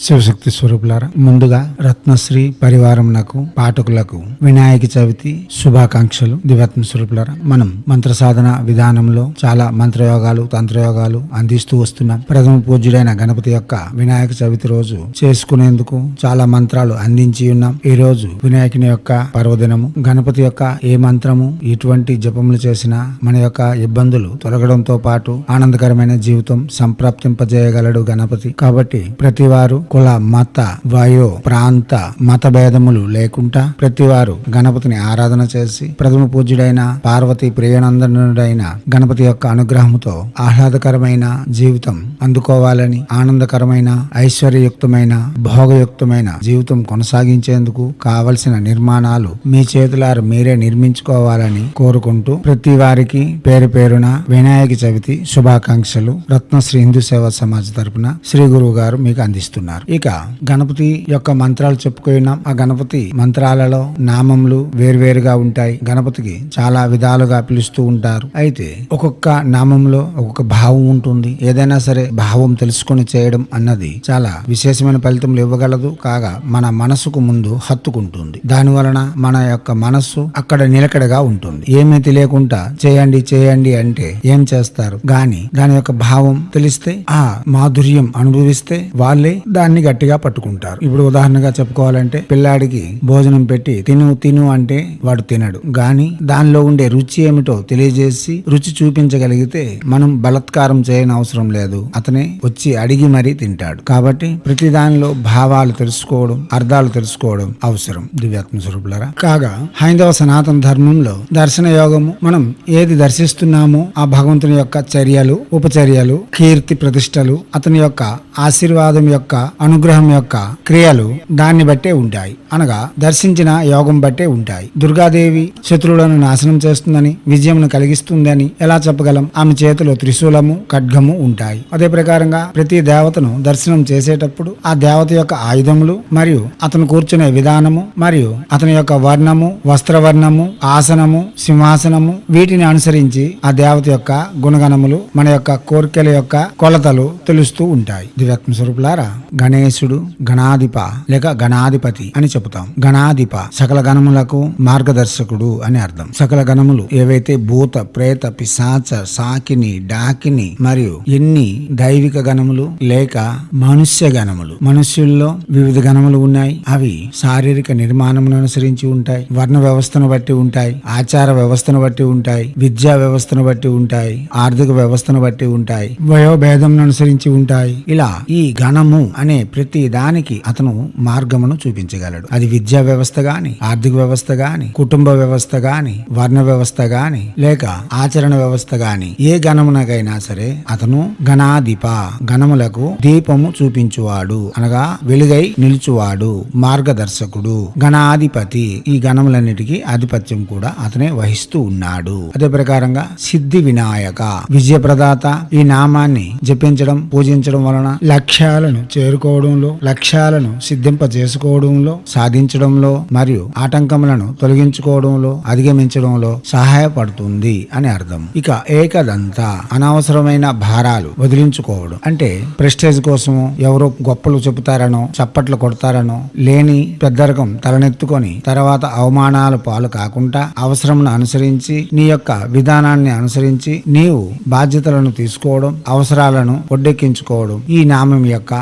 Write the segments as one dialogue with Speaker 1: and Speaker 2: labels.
Speaker 1: శివశక్తి స్వరూపులారా ముందుగా రత్నశ్రీ పరివారం నాకు పాఠకులకు వినాయక చవితి శుభాకాంక్షలు. దివ్యాత్మ స్వరూపులారా మనం మంత్ర సాధన విధానంలో చాలా మంత్రయోగాలు తంత్రయోగాలు అందిస్తూ వస్తున్నాం. ప్రథమ పూజ్యుడైన గణపతి యొక్క వినాయక చవితి రోజు చేసుకునేందుకు చాలా మంత్రాలు అందించి ఉన్నాం. ఈ రోజు వినాయకుని యొక్క పర్వదినము గణపతి యొక్క ఏ మంత్రము ఎటువంటి జపములు చేసినా మన యొక్క ఇబ్బందులు తొలగడంతో పాటు ఆనందకరమైన జీవితం సంప్రాప్తింపజేయగలడు గణపతి. కాబట్టి ప్రతి వారు కుల మత వయో ప్రాంత మత భేదములు లేకుండా ప్రతి వారు గణపతిని ఆరాధన చేసి ప్రథమ పూజ్యుడైన పార్వతి ప్రియనందనుడైన గణపతి యొక్క అనుగ్రహంతో ఆహ్లాదకరమైన జీవితం అందుకోవాలని ఆనందకరమైన ఐశ్వర్యయుక్తమైన భోగయుక్తమైన జీవితం కొనసాగించేందుకు కావలసిన నిర్మాణాలు మీ చేతులారు మీరే నిర్మించుకోవాలని కోరుకుంటూ ప్రతి వారికి పేరు పేరున వినాయక చవితి శుభాకాంక్షలు. రత్నశ్రీ హిందూ సేవా సమాజ్ తరపున శ్రీ గురువు గారు మీకు అందిస్తున్నారు ఇక గణపతి యొక్క మంత్రాలు చెప్పుకున్నాం ఆ గణపతి మంత్రాలలో నామములు వేర్వేరుగా ఉంటాయి. గణపతికి చాలా విధాలుగా పిలుస్తూ ఉంటారు. అయితే ఒక్కొక్క నామంలో ఒక్కొక్క భావం ఉంటుంది. ఏదైనా సరే భావం తెలుసుకొని చేయడం అన్నది చాలా విశేషమైన ఫలితములు ఇవ్వగలదు. కాగా మన మనసుకు ముందు హత్తుకుంటుంది. దాని వలన మన యొక్క మనస్సు అక్కడ నిలకడగా ఉంటుంది. ఏమీ తెలియకుండా చేయండి చేయండి అంటే ఏం చేస్తారు? గాని దాని యొక్క భావం తెలిస్తే ఆ మాధుర్యం అనుభవిస్తే వాళ్ళే దాని దాన్ని గట్టిగా పట్టుకుంటారు. ఇప్పుడు ఉదాహరణగా చెప్పుకోవాలంటే పిల్లాడికి భోజనం పెట్టి తిను తిను అంటే వాడు తినడు. గాని దానిలో ఉండే రుచి ఏమిటో తెలియజేసి రుచి చూపించగలిగితే మనం బలత్కారం చేయని అవసరం లేదు. అతనే వచ్చి అడిగి మరీ తింటాడు. కాబట్టి ప్రతి దానిలో భావాలు తెలుసుకోవడం అర్థాలు తెలుసుకోవడం అవసరం. దివ్యాత్మ స్వరూపులరా. కాగా హైందవ సనాతన ధర్మంలో దర్శన యోగము మనం ఏది దర్శిస్తున్నామో ఆ భగవంతుని యొక్క చర్యలు ఉపచర్యలు కీర్తి ప్రతిష్టలు అతని యొక్క ఆశీర్వాదం యొక్క అనుగ్రహం యొక్క క్రియలు దాన్ని బట్టే ఉంటాయి. అనగా దర్శించిన యోగం బట్టే ఉంటాయి. దుర్గాదేవి శత్రువులను నాశనం చేస్తుందని విజయమును కలిగిస్తుందని ఎలా చెప్పగలం? ఆమె చేతిలో త్రిశూలము ఖడ్గము ఉంటాయి. అదే ప్రకారంగా ప్రతి దేవతను దర్శనం చేసేటప్పుడు ఆ దేవత యొక్క ఆయుధములు మరియు అతను కూర్చునే విధానము మరియు అతని యొక్క వర్ణము వస్త్రవర్ణము ఆసనము సింహాసనము వీటిని అనుసరించి ఆ దేవత యొక్క గుణగణములు మన యొక్క కోరికల యొక్క కొలతలు తెలుస్తూ ఉంటాయి. దివ్యాత్మ స్వరూపులారా గణేశుడు గణాధిప లేక గణాధిపతి అని చెబుతాం. గణాధిప సకల గణములకు మార్గదర్శకుడు అని అర్థం. సకల గణములు ఏవైతే భూత ప్రేత పిశాచ సాకిని డాకిని మరియు ఎన్ని దైవిక గణములు లేక మనుష్య గణములు మనుష్యుల్లో వివిధ గణములు ఉన్నాయి. అవి శారీరక నిర్మాణమును అనుసరించి ఉంటాయి వర్ణ వ్యవస్థను బట్టి ఉంటాయి ఆచార వ్యవస్థను బట్టి ఉంటాయి విద్యా వ్యవస్థను బట్టి ఉంటాయి ఆర్థిక వ్యవస్థను బట్టి ఉంటాయి వయోభేదం అనుసరించి ఉంటాయి. ఇలా ఈ గణము అనే ప్రతి దానికి అతను మార్గమును చూపించగలడు. అది విద్యా వ్యవస్థ గాని ఆర్థిక వ్యవస్థ గాని కుటుంబ వ్యవస్థ గాని వర్ణ వ్యవస్థ గాని లేక ఆచరణ వ్యవస్థ గాని ఏ గణమునకైనా సరే అతను గణాధిప గణములకు దీపము చూపించువాడు. అనగా వెలుగై నిలుచువాడు మార్గదర్శకుడు గణాధిపతి ఈ గణములన్నిటికీ ఆధిపత్యం కూడా అతనే వహిస్తూ ఉన్నాడు. అదే ప్రకారంగా సిద్ధి వినాయక విజయ ప్రదాత ఈ నామాన్ని జపించడం పూజించడం వలన లక్ష్యాలను చేరు ఎదుర్కోవడంలో లక్ష్యాలను సిద్ధింప చేసుకోవడంలో సాధించడంలో మరియు ఆటంకములను తొలగించుకోవడంలో అధిగమించడంలో సహాయపడుతుంది అని అర్థం. ఇక ఏకదంత అనవసరమైన భారాలు వదిలించుకోవడం అంటే ప్రెస్టేజ్ కోసము ఎవరో గొప్పలు చెబుతారనో చప్పట్లు కొడతారనో లేని పెద్దరకం తలనెత్తుకొని తర్వాత అవమానాల పాలు కాకుండా అవసరంను అనుసరించి నీ యొక్క విధానాన్ని అనుసరించి నీవు బాధ్యతలను తీసుకోవడం అవసరాలను ఒడ్డెక్కించుకోవడం ఈ నామం యొక్క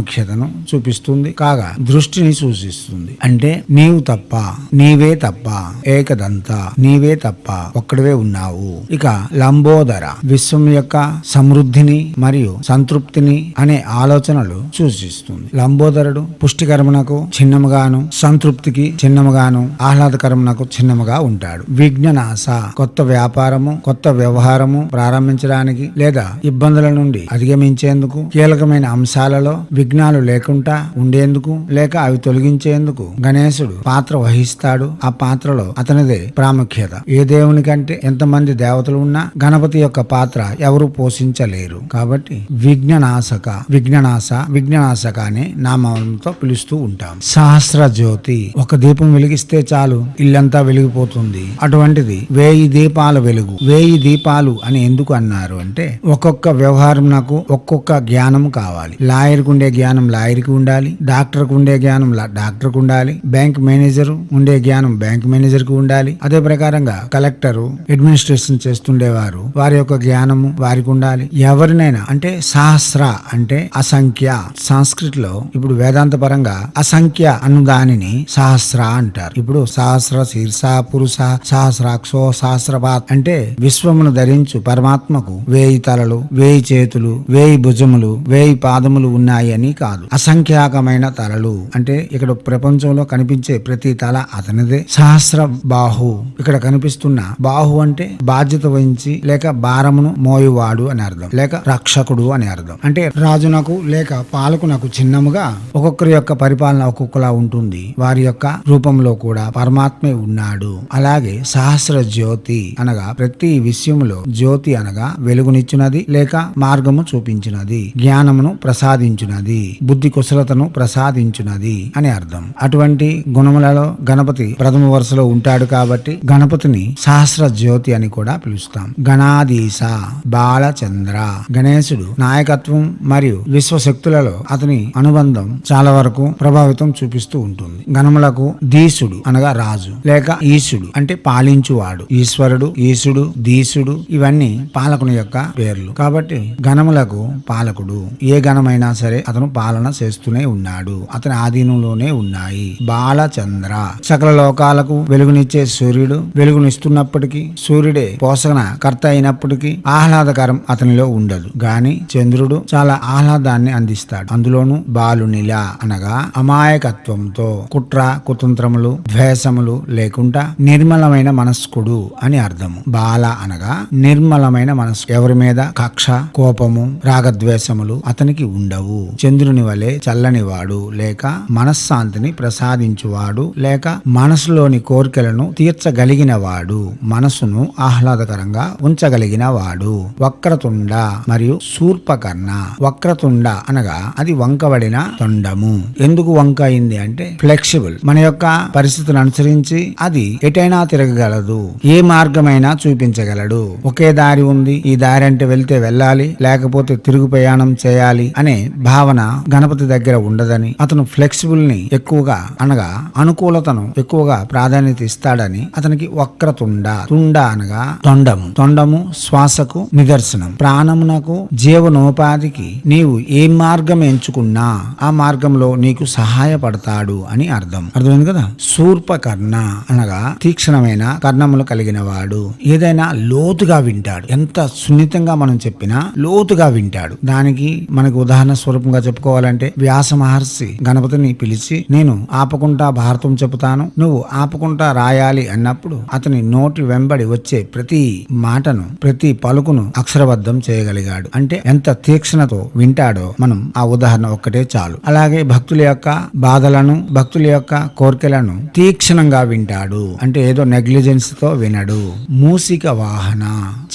Speaker 1: ప్రాముఖ్యతను చూపిస్తుంది కాగా దృష్టిని సూచిస్తుంది. అంటే నీవు తప్ప నీవే తప్ప ఏకదంత నీవే తప్ప ఒక్కడివే ఉన్నావు. ఇక లంబోదర విశ్వం యొక్క సమృద్ధిని మరియు సంతృప్తిని అనే ఆలోచనలు సూచిస్తుంది. లంబోదరుడు పుష్టికరమునకు చిన్నముగాను సంతృప్తికి చిన్నముగాను ఆహ్లాదకరమునకు చిన్నముగా ఉంటాడు. విఘ్ననాశ కొత్త వ్యాపారము కొత్త వ్యవహారము ప్రారంభించడానికి లేదా ఇబ్బందుల నుండి అధిగమించేందుకు కీలకమైన అంశాలలో విఘ్న విఘ్నాలు లేకుండా ఉండేందుకు లేక అవి తొలగించేందుకు గణేశుడు పాత్ర వహిస్తాడు. ఆ పాత్రలో అతనిదే ప్రాముఖ్యత. ఏ దేవుని కంటే ఎంతమంది దేవతలు ఉన్నా గణపతి యొక్క పాత్ర ఎవరు పోషించలేరు. కాబట్టి విఘ్ననాశక విఘ్ననాశ విఘ్ననాశక అనే నామంతో పిలుస్తూ ఉంటాం. సహస్ర జ్యోతి ఒక దీపం వెలిగిస్తే చాలు ఇల్లంతా వెలిగిపోతుంది. అటువంటిది వేయి దీపాల వెలుగు. వేయి దీపాలు అని ఎందుకు అన్నారు అంటే ఒక్కొక్క వ్యవహారం నాకు ఒక్కొక్క జ్ఞానం కావాలి. లాయర్ ఉండే జ్ఞానం లాయర్కి ఉండాలి డాక్టర్కు ఉండే జ్ఞానం డాక్టర్కు ఉండాలి బ్యాంక్ మేనేజర్ ఉండే జ్ఞానం బ్యాంక్ మేనేజర్కు ఉండాలి. అదే ప్రకారంగా కలెక్టర్ అడ్మినిస్ట్రేషన్ చేస్తుండేవారు వారి యొక్క జ్ఞానము వారికి ఉండాలి. ఎవరినైనా అంటే సహస్ర అంటే అసంఖ్య. సంస్కృత్లో ఇప్పుడు వేదాంత పరంగా అసంఖ్య అను దానిని సహస్ర అంటారు. ఇప్పుడు సహస్ర శీర్ష పురుష సహస్రాక్షో సహస్రపాత్ అంటే విశ్వమును ధరించు పరమాత్మకు వేయి తలలు వేయి చేతులు వేయి భుజములు వేయి పాదములు ఉన్నాయి అతనివి కాదు. అసంఖ్యాకమైన తలలు. అంటే ఇక్కడ ప్రపంచంలో కనిపించే ప్రతి తల అతనిదే. సహస్ర బాహు ఇక్కడ కనిపిస్తున్న బాహు అంటే బాధ్యత వహించి లేక భారమును మోయువాడు అని అర్థం. లేక రక్షకుడు అని అర్థం. అంటే రాజునకు లేక పాలకునకు చిన్నముగా ఒక్కొక్కరి యొక్క పరిపాలన ఒక్కొక్కలా ఉంటుంది. వారి యొక్క రూపంలో కూడా పరమాత్మే ఉన్నాడు. అలాగే సహస్ర జ్యోతి అనగా ప్రతి విషయంలో జ్యోతి అనగా వెలుగునిచ్చినది లేక మార్గము చూపించినది జ్ఞానమును ప్రసాదించినది. బుద్ధి కుశలతను ప్రసాదించున్నది అని అర్థం. అటువంటి గుణములలో గణపతి ప్రథమ వరుసలో ఉంటాడు కాబట్టి గణపతిని సహస్ర జ్యోతి అని కూడా పిలుస్తాం. గణాధీశ బాలచంద్ర గణేశుడు నాయకత్వం మరియు విశ్వశక్తులలో అతని అనుబంధం చాలా వరకు ప్రభావితం చూపిస్తూ ఉంటుంది. గణములకు దీసుడు అనగా రాజు లేక ఈశుడు అంటే పాలించువాడు. ఈశ్వరుడు ఈశుడు దీసుడు ఇవన్నీ పాలకుని యొక్క పేర్లు. కాబట్టి గణములకు పాలకుడు ఏ గణమైనా సరే అతను పాలన చేస్తూనే ఉన్నాడు. అతని ఆధీనంలోనే ఉన్నాయి. బాలచంద్ర. సకల లోకాలకు వెలుగునిచ్చే సూర్యుడు వెలుగునిస్తున్నప్పటికీ సూర్యుడే పోషణ కర్త అయినప్పటికీ ఆహ్లాదకరం అతనిలో ఉండదు గాని చంద్రుడు చాలా ఆహ్లాదాన్ని అందిస్తాడు. అందులోనూ బాలునిల అనగా అమాయకత్వంతో కుట్ర కుతంత్రములు ద్వేషములు లేకుండా నిర్మలమైన మనస్కుడు అని అర్థము. బాల అనగా నిర్మలమైన మనస్సు ఎవరి మీద కక్ష కోపము రాగద్వేషములు అతనికి ఉండవు. చంద్రుని వలె చల్లని వాడు లేక మనశ్శాంతిని ప్రసాదించువాడు లేక మనసులోని కోరికలను తీర్చగలిగిన వాడు మనసును ఆహ్లాదకరంగా ఉంచగలిగిన వాడు వక్రతుండ మరియు శూర్పకర్ణ. వక్రతుండ అనగా అది వంకబడిన తొండము. ఎందుకు వంక అయింది అంటే ఫ్లెక్సిబుల్. మన యొక్క పరిస్థితులను అనుసరించి అది ఎటైనా తిరగగలదు ఏ మార్గమైనా చూపించగలడు. ఒకే దారి ఉంది ఈ దారి అంటే వెళ్తే వెళ్ళాలి లేకపోతే తిరుగు ప్రయాణం చేయాలి అనే భావన గణపతి దగ్గర ఉండదని అతను ఫ్లెక్సిబుల్ని ఎక్కువగా అనగా అనుకూలతను ఎక్కువగా ప్రాధాన్యత ఇస్తాడని అతనికి వక్రతుండ తుండ అనగా తొండము. తొండము శ్వాసకు నిదర్శనం. ప్రాణమునకు జీవనోపాధికి నీవు ఏ మార్గం ఎంచుకున్నా ఆ మార్గంలో నీకు సహాయపడతాడు అని అర్థం. అర్థమైంది కదా? శూర్పకర్ణ అనగా తీక్షణమైన కర్ణములు కలిగిన వాడు ఏదైనా లోతుగా వింటాడు. ఎంత సున్నితంగా మనం చెప్పినా లోతుగా వింటాడు. దానికి మనకు ఉదాహరణ స్వరూపంగా చెప్పుకోవాలంటే వ్యాస మహర్షి గణపతిని పిలిచి నేను ఆపకుండా భారతం చెబుతాను. నువ్వు ఆపకుండా రాయాలి అన్నప్పుడు అతని నోటి వెంబడి వచ్చే ప్రతి మాటను ప్రతి పలుకును అక్షరబద్ధం చేయగలిగాడు. అంటే ఎంత తీక్షణతో వింటాడో మనం ఆ ఉదాహరణ ఒక్కటే చాలు. అలాగే భక్తుల యొక్క బాధలను భక్తుల యొక్క కోరికలను తీక్షణంగా వింటాడు. అంటే ఏదో నెగ్లిజెన్స్తో వినడు. మూసిక వాహన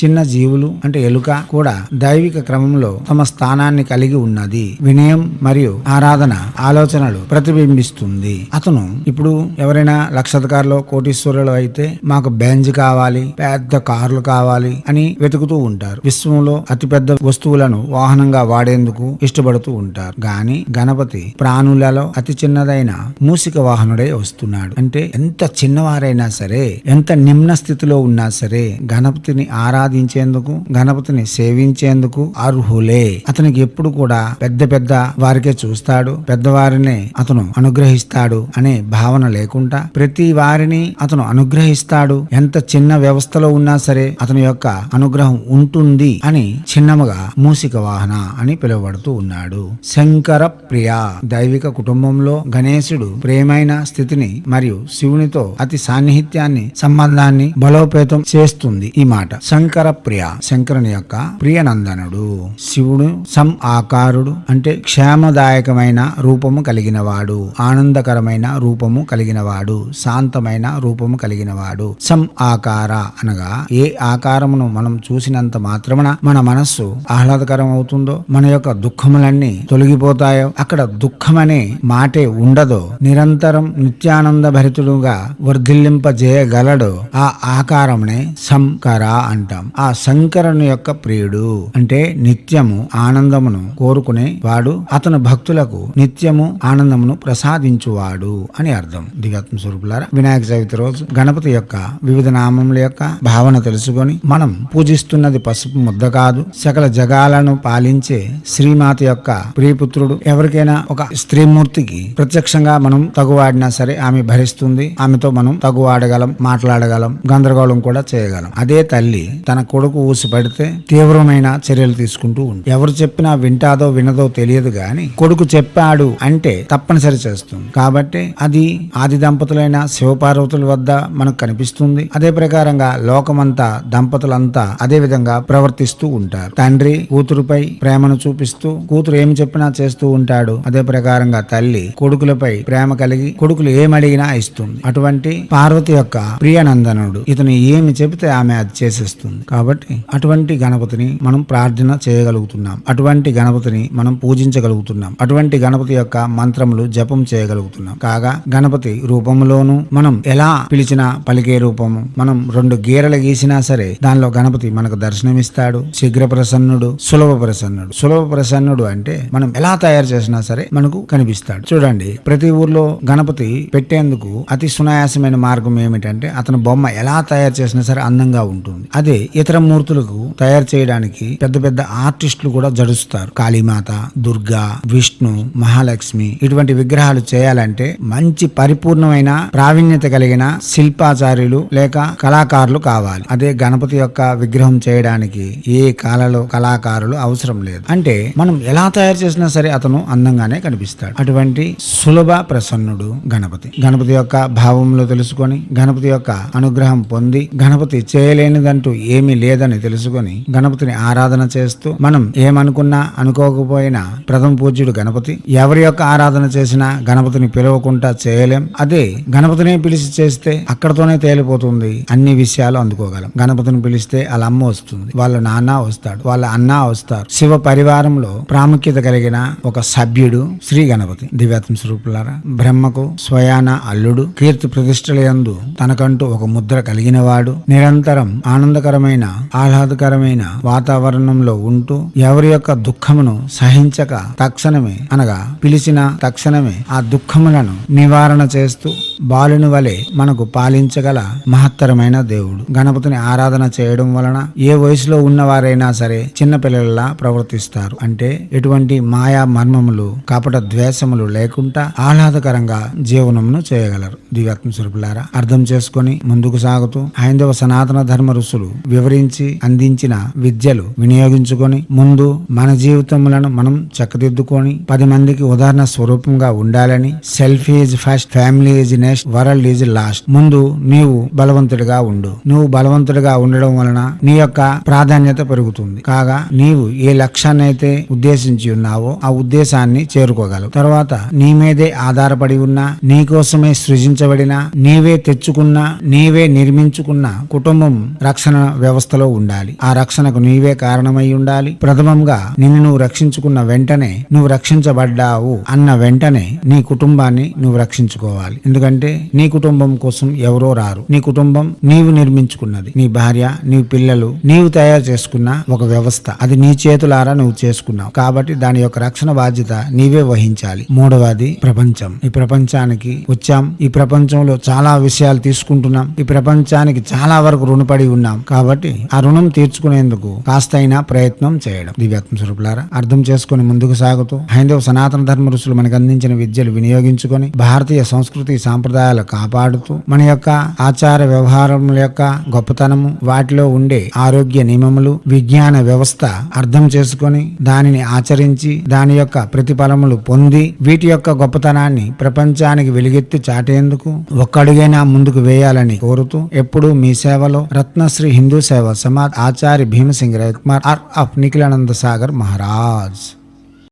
Speaker 1: చిన్న జీవులు అంటే ఎలుక కూడా దైవిక క్రమంలో తమ స్థానాన్ని కలిగి ఉన్నది. వినయం మరియు ఆరాధన ఆలోచనలు ప్రతిబింబిస్తుంది. అతను ఇప్పుడు ఎవరైనా లక్షాధికారులు కోటీశ్వరులు అయితే మాకు బెంజ్ కావాలి పెద్ద కార్లు కావాలి అని వెతుకుతూ ఉంటారు. విశ్వంలో అతిపెద్ద వస్తువులను వాహనంగా వాడేందుకు ఇష్టపడుతూ ఉంటారు. గాని గణపతి ప్రాణులలో అతి చిన్నదైన మూసిక వాహనుడే వస్తున్నాడు. అంటే ఎంత చిన్నవారైనా సరే ఎంత నిమ్న స్థితిలో ఉన్నా సరే గణపతిని ఆరాధించేందుకు గణపతిని సేవించేందుకు అర్హులే. అతనికి ఎప్పుడు కూడా పెద్ద పెద్ద వారికే చూస్తాడు. పెద్దవారినే అతను అనుగ్రహిస్తాడు అనే భావన లేకుండా ప్రతి వారిని అతను అనుగ్రహిస్తాడు. ఎంత చిన్న వ్యవస్థలో ఉన్నా సరే అతని యొక్క అనుగ్రహం ఉంటుంది అని చిన్నముగా మూసిక వాహన అని పిలువబడుతూ ఉన్నాడు. శంకర ప్రియ దైవిక కుటుంబంలో గణేశుడు ప్రేమైన స్థితిని మరియు శివునితో అతి సాన్నిహిత్యాన్ని సంబంధాన్ని బలోపేతం చేస్తుంది ఈ మాట. శంకర ప్రియ శంకరుని యొక్క ప్రియనందనుడు శివుడు సం ఆకారుడు అంటే క్షేమదాయకమైన రూపము కలిగినవాడు ఆనందకరమైన రూపము కలిగినవాడు శాంతమైన రూపము కలిగినవాడు. సం ఆకార అనగా ఏ ఆకారమును మనం చూసినంత మాత్రమున మన మనస్సు ఆహ్లాదకరం అవుతుందో మన యొక్క దుఃఖములన్నీ తొలగిపోతాయో అక్కడ దుఃఖమనే మాటే ఉండదో నిరంతరం నిత్యానంద భరితుడుగా వర్ధిల్లింపజేయగలడో ఆ ఆకారమునే సంకర అంటాం. ఆ శంకరుని యొక్క ప్రియుడు అంటే నిత్యము ఆనందమును కోరుకునే వాడు అతను భక్తులకు నిత్యము ఆనందమును ప్రసాదించువాడు అని అర్థం. దిగాత్మ స్వరూపులారా వినాయక చవితి రోజు గణపతి యొక్క వివిధ నామముల యొక్క భావన తెలుసుకొని మనం పూజిస్తున్నది పసుపు ముద్ద కాదు. సకల జగాలను పాలించే శ్రీమాత యొక్క ప్రియపుత్రుడు ఎవరికైనా ఒక స్త్రీమూర్తికి ప్రత్యక్షంగా మనం తగువాడినా సరే ఆమె భరిస్తుంది. ఆమెతో మనం తగువాడగలం మాట్లాడగలం గందరగోళం కూడా చేయగలం. అదే తల్లి తన కొడుకు ఊసి పడితే తీవ్రమైన చర్యలు తీసుకుంటూ ఉంది ఎవరు చెప్పినా వింటాదో వినదో తెలియదు గాని కొడుకు చెప్పాడు అంటే తప్పనిసరి చేస్తుంది. కాబట్టి అది ఆది దంపతులైన శివపార్వతుల వద్ద మనకు కనిపిస్తుంది. అదే ప్రకారంగా లోకమంతా దంపతులంతా అదే విధంగా ప్రవర్తిస్తూ ఉంటారు. తండ్రి కూతురుపై ప్రేమను చూపిస్తూ కూతురు ఏమి చెప్పినా చేస్తూ ఉంటాడు. అదే ప్రకారంగా తల్లి కొడుకులపై ప్రేమ కలిగి కొడుకులు ఏమడిగినా ఇస్తుంది. అటువంటి పార్వతి యొక్క ప్రియనందనుడు ఇతను ఏమి చెబితే ఆమె అది చేసేస్తుంది. కాబట్టి అటువంటి గణపతిని మనం ప్రార్థన చేయగలుగుతున్నాం. అటువంటి గణపతిని మనం పూజించగలుగుతున్నాం అటువంటి గణపతి యొక్క మంత్రములు జపం చేయగలుగుతున్నాం. కాగా గణపతి రూపంలోనూ మనం ఎలా పిలిచినా పలికే రూపము మనం రెండు గీరలు గీసినా సరే దానిలో గణపతి మనకు దర్శనమిస్తాడు. శీఘ్ర ప్రసన్నుడు సులభ ప్రసన్నుడు సులభ ప్రసన్నుడు అంటే మనం ఎలా తయారు చేసినా సరే మనకు కనిపిస్తాడు. చూడండి ప్రతి ఊర్లో గణపతి పెట్టేందుకు అతి సునాయాసమైన మార్గం ఏమిటంటే అతని బొమ్మ ఎలా తయారు చేసినా సరే అందంగా ఉంటుంది. అదే ఇతర మూర్తులకు తయారు చేయడానికి పెద్ద పెద్ద ఆర్టిస్టులు కూడా జడుస్తారు. కాళీమాత దుర్గా విష్ణు మహాలక్ష్మి ఇటువంటి విగ్రహాలు చేయాలంటే మంచి పరిపూర్ణమైన ప్రావీణ్యత కలిగిన శిల్పాచార్యులు లేక కళాకారులు కావాలి. అదే గణపతి యొక్క విగ్రహం చేయడానికి ఏ కాలలో కళాకారులు అవసరం లేదు. అంటే మనం ఎలా తయారు చేసినా సరే అతను అందంగానే కనిపిస్తాడు. అటువంటి సులభ ప్రసన్నుడు గణపతి. గణపతి యొక్క భావంలో తెలుసుకొని గణపతి యొక్క అనుగ్రహం పొంది గణపతి చేయలేనిదంటూ ఏమీ లేదని తెలుసుకొని గణపతిని ఆరాధన చేస్తూ మనం ఏమనుకున్నా అనుకోకపోయినా ప్రథమ పూజ్యుడు గణపతి. ఎవరి యొక్క ఆరాధన చేసినా గణపతిని పిలవకుండా చేయలేం. అదే గణపతిని పిలిచి చేస్తే అక్కడతోనే తేలిపోతుంది. అన్ని విషయాలు అందుకోగలం. గణపతిని పిలిస్తే వాళ్ళ అమ్మ వస్తుంది. వాళ్ళ నాన్న వస్తాడు. వాళ్ళ అన్న వస్తారు. శివ పరివారంలో ప్రాముఖ్యత కలిగిన ఒక సభ్యుడు శ్రీ గణపతి. దివ్యాత్మ స్వరూపులారా బ్రహ్మకు స్వయాన అల్లుడు కీర్తి ప్రతిష్టలయందు తనకంటూ ఒక ముద్ర కలిగిన వాడు నిరంతరం ఆనందకరమైన ఆహ్లాదకరమైన వాతావరణంలో ఉంటూ ఎవరి యొక్క దుఃఖమును సహించక తక్షణమే అనగా పిలిచిన తక్షణమే ఆ దుఃఖములను నివారణ చేస్తూ బాలుని వలె మనకు పాలించగల మహత్తరమైన దేవుడు. గణపతిని ఆరాధన చేయడం వలన ఏ వయసులో ఉన్నవారైనా సరే చిన్నపిల్లలలా ప్రవర్తిస్తారు. అంటే ఎటువంటి మాయా మర్మములు కపట ద్వేషములు లేకుండా ఆహ్లాదకరంగా జీవనమును చేయగలరు. దివ్యాత్మ స్వరూపులారా అర్థం చేసుకొని ముందుకు సాగుతూ హైందవ సనాతన ధర్మ ఋషులు వివరించి అందించిన విద్యలు వినియోగించుకొని ముందు మన జీవితములను మనం చక్కదిద్దుకొని పది మందికి ఉదాహరణ స్వరూపంగా ఉండాలని self is first family is next world is last ముందు నీవు బలవంతుడిగా ఉండు. నువ్వు బలవంతుడిగా ఉండడం వలన నీ యొక్క ప్రాధాన్యత పెరుగుతుంది. కాగా నీవు ఏ లక్ష్యాన్ని అయితే ఉద్దేశించి ఉన్నావో ఆ ఉద్దేశాన్ని చేరుకోగలవు. తర్వాత నీ మీదే ఆధారపడి ఉన్న నీ కోసమే సృజించబడిన నీవే తెచ్చుకున్న నీవే నిర్మించుకున్న కుటుంబం రక్షణ వ్యవస్థలో ఉండాలి. ఆ రక్షణకు నీవే కారణమై ఉండాలి. ప్రథమంగా నిన్ను నువ్వు రక్షించుకున్న వెంటనే నువ్వు రక్షించబడ్డావు అన్న వెంటనే నీ కుటుంబాన్ని నువ్వు రక్షించుకోవాలి. ఎందుకంటే నీ కుటుంబం కోసం ఎవరో రారు. నీ కుటుంబం నీవు నిర్మించుకున్నది. నీ భార్య నీ పిల్లలు నీవు తయారు చేసుకున్న ఒక వ్యవస్థ. అది నీ చేతులారా నువ్వు చేసుకున్నావు. కాబట్టి దాని యొక్క రక్షణ బాధ్యత నీవే వహించాలి. మూడవది ప్రపంచం. ఈ ప్రపంచానికి వచ్చాం. ఈ ప్రపంచంలో చాలా విషయాలు తీసుకుంటున్నాం. ఈ ప్రపంచానికి చాలా వరకు రుణపడి ఉన్నాం. కాబట్టి ఆ రుణం తీర్చుకునేందుకు కాస్తైనా ప్రయత్నం చేయడం. దివ్యాత్మ స్వరూపులారా అర్థం చేసుకుని ముందుకు సాగుతూ హైందవ సనాతన ధర్మ ఋషులు మనకు అందించిన విద్యలు వినియోగించుకొని భారతీయ సంస్కృతి సాంప్రదాయాలు కాపాడుతూ మన యొక్క ఆచార వ్యవహారముల యొక్క గొప్పతనము వాటిలో ఉండే ఆరోగ్య నియమములు విజ్ఞాన వ్యవస్థ అర్థం చేసుకొని దానిని ఆచరించి దాని యొక్క ప్రతిఫలములు పొంది వీటి యొక్క గొప్పతనాన్ని ప్రపంచానికి వెలుగెత్తి చాటేందుకు ఒక్కడుగైనా ముందుకు వేయాలని కోరుతూ ఎప్పుడూ మీ సేవలో రత్నశ్రీ హిందూ సేవ సమాజ్ ఆచార్య భీమసింగ్ రవికుమార్ ఆర్. ఆఫ్ నిఖిలానంద సాగర్ మహారాజ్.